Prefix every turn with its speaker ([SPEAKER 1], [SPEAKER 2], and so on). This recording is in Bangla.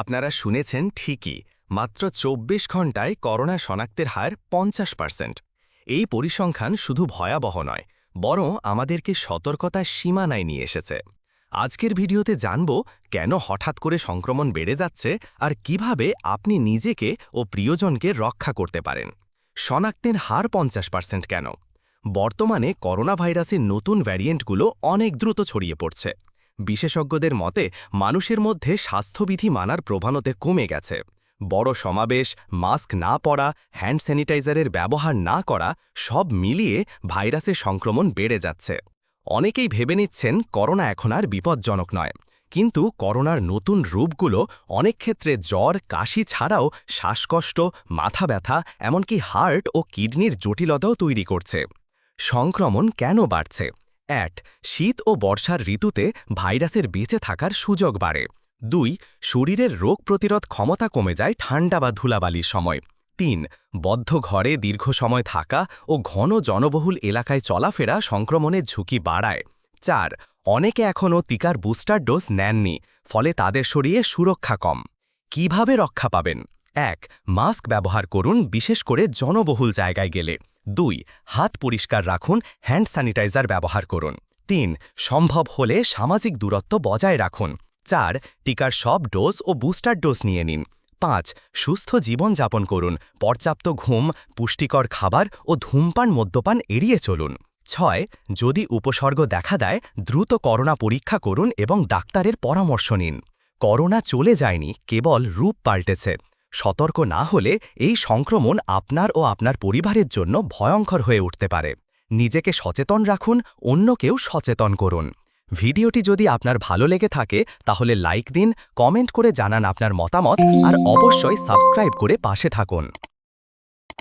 [SPEAKER 1] আপনারা শুনেছেন ঠিকই, মাত্র চব্বিশ ঘন্টায় করোনা শনাক্তের হার পঞ্চাশ পার্সেন্ট। এই পরিসংখ্যান শুধু ভয়াবহ নয়, বরং আমাদেরকে সতর্কতার সীমানায় নিয়ে এসেছে। আজকের ভিডিওতে জানব কেন হঠাৎ করে সংক্রমণ বেড়ে যাচ্ছে আর কীভাবে আপনি নিজেকে ও প্রিয়জনকে রক্ষা করতে পারেন। শনাক্তের হার পঞ্চাশ পার্সেন্ট কেন? বর্তমানে করোনা ভাইরাসের নতুন ভ্যারিয়েন্টগুলো অনেক দ্রুত ছড়িয়ে পড়ছে। বিশেষজ্ঞদের মতে, মানুষের মধ্যে স্বাস্থ্যবিধি মানার প্রবণতে কমে গেছে। বড় সমাবেশ, মাস্ক না পরা, হ্যান্ড স্যানিটাইজারের ব্যবহার না করা, সব মিলিয়ে ভাইরাসের সংক্রমণ বেড়ে যাচ্ছে। অনেকেই ভেবে নিচ্ছেন, করোনা এখন আর বিপজ্জনক নয়। কিন্তু করোনার নতুন রূপগুলো অনেক ক্ষেত্রে জ্বর, কাশি ছাড়াও শ্বাসকষ্ট, মাথা ব্যথা, এমনকি হার্ট ও কিডনির জটিলতাও তৈরি করছে। সংক্রমণ কেন বাড়ছে? এক, শীত ও বর্ষার ঋতুতে ভাইরাসের বেঁচে থাকার সুযোগ বাড়ে। দুই, শরীরের রোগ প্রতিরোধ ক্ষমতা কমে যায় ঠান্ডা বা ধুলাবালির সময়। তিন, বদ্ধ ঘরে দীর্ঘ সময় থাকা ও ঘন জনবহুল এলাকায় চলাফেরা সংক্রমণের ঝুঁকি বাড়ায়। চার, অনেকে এখনও টিকার বুস্টার ডোজ নেননি, ফলে তাদের শরীরে সুরক্ষা কম। কীভাবে রক্ষা পাবেন? এক, মাস্ক ব্যবহার করুন, বিশেষ করে জনবহুল জায়গায় গেলে। দুই, হাত পরিষ্কার রাখুন, হ্যান্ড স্যানিটাইজার ব্যবহার করুন। তিন, সম্ভব হলে সামাজিক দূরত্ব বজায় রাখুন। চার, টিকার সব ডোজ ও বুস্টার ডোজ নিয়ে নিন। পাঁচ, সুস্থ জীবনযাপন করুন, পর্যাপ্ত ঘুম, পুষ্টিকর খাবার ও ধূমপান মদ্যপান এড়িয়ে চলুন। ছয়, যদি উপসর্গ দেখা দেয়, দ্রুত করোনা পরীক্ষা করুন এবং ডাক্তারের পরামর্শ নিন। করোনা চলে যায়নি, কেবল রূপ পাল্টেছে। সতর্ক না হলে এই সংক্রমণ আপনার ও আপনার পরিবারের জন্য ভয়ঙ্কর হয়ে উঠতে পারে। নিজেকে সচেতন রাখুন, অন্যকেও সচেতন করুন। ভিডিওটি যদি আপনার ভালো লেগে থাকে, তাহলে লাইক দিন, কমেন্ট করে জানান আপনার মতামত, আর অবশ্যই সাবস্ক্রাইব করে পাশে থাকুন।